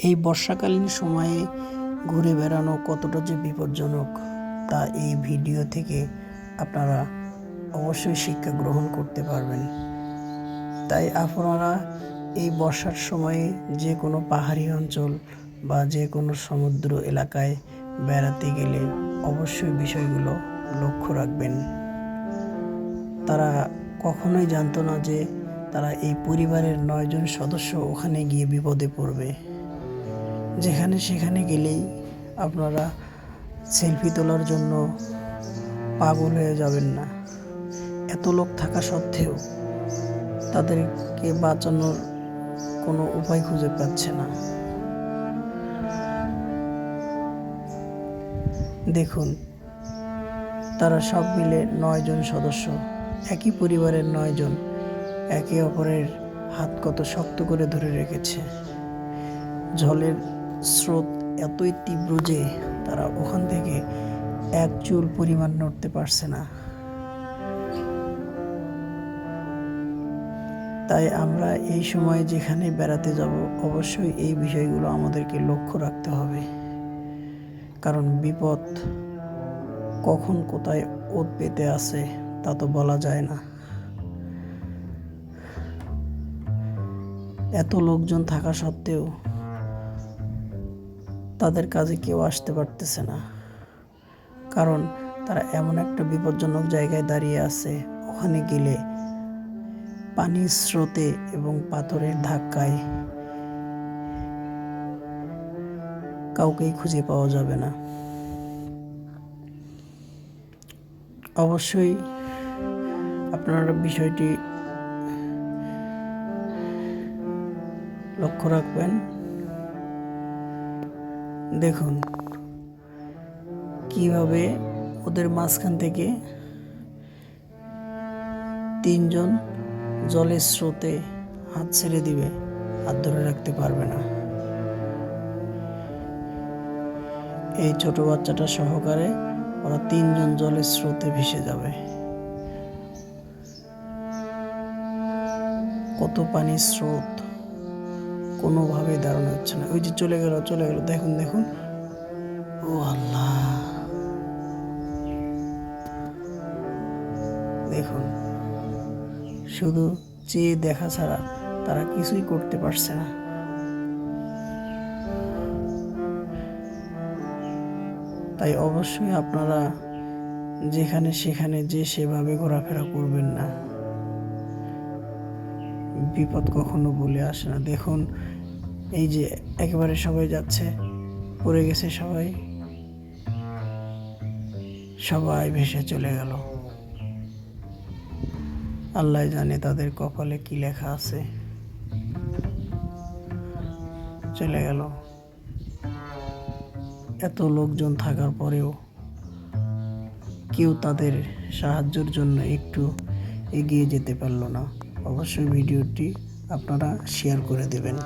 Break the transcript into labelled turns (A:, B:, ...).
A: এই বর্ষাকালীন সময়ে ঘুরে বেড়ানো কতটা যে বিপজ্জনক, তা এই ভিডিও থেকে আপনারা অবশ্যই শিক্ষা গ্রহণ করতে পারবেন। তাই আপনারা এই বর্ষার সময়ে যে কোনো পাহাড়ি অঞ্চল বা যে কোনো সমুদ্র এলাকায় বেড়াতে গেলে অবশ্যই বিষয়গুলো লক্ষ্য রাখবেন। তারা কখনোই জানতো না যে তারা এই পরিবারের নয়জন সদস্য ওখানে গিয়ে বিপদে পড়বে। যেখানে সেখানে গেলেই আপনারা সেলফি তোলার জন্য পাগল হয়ে যাবেন না। এত লোক থাকা সত্ত্বেও তাদেরকে বাঁচানোর কোনো উপায় খুঁজে পাচ্ছে না। দেখুন, তারা সব মিলে নয়জন সদস্য, একই পরিবারের নয়জন একে অপরের হাত কত শক্ত করে ধরে রেখেছে। জলের স্রোত এতই তীব্র যে তারা ওখান থেকে এক চুল পরিমাণ নড়তে পারছে না। তাই আমরা এই সময় যেখানে বেড়াতে যাব, অবশ্যই এই বিষয়গুলো আমাদেরকে লক্ষ্য রাখতে হবে। কারণ বিপদ কখন কোথায় ওত পেতে আসে তা তো বলা যায় না। এত লোকজন থাকা সত্ত্বেও তাদের কাজে কেউ আসতে পারতেছে না। কারণ তারা এমন একটা বিপজ্জনক জায়গায় দাঁড়িয়ে আছে, ওখানে গেলে পানির স্রোতে এবং পাথরের ধাক্কায় কাউকেই খুঁজে পাওয়া যাবে না। অবশ্যই আপনারা বিষয়টি লক্ষ্য রাখবেন। দেখুন, কীভাবে ওদের মাঝখান থেকে তিনজন জলের স্রোতে হাত ছেড়ে দিবে, হাত ধরে রাখতে পারবে না। এই ছোট বাচ্চাটা সহকারে ওরা তিনজন জলের স্রোতে ভেসে যাবে। কত পানির স্রোত? কোনোভাবেই দাঁড়ানো হচ্ছে না। ওই যে চলে গেল চলে গেল, দেখুন দেখুন। ও আল্লাহ। দেখুন, শুধু চেয়ে দেখা ছাড়া তারা কিছুই করতে পারছে না। তাই অবশ্যই আপনারা যেখানে সেখানে যে সেভাবে ঘোরাফেরা করবেন না। বিপদ কখনো বলে আসে না। দেখুন, এই যে একেবারে সবাই যাচ্ছে, পড়ে গেছে সবাই। সবাই ভেসে চলে গেল। আল্লাহ জানে তাদের কপালে কি লেখা আছে। চলে গেল। এত লোকজন থাকার পরেও কেউ তাদের সাহায্যের জন্য একটু এগিয়ে যেতে পারল না। অবশ্যই ভিডিওটি আপনারা শেয়ার করে দেবেন।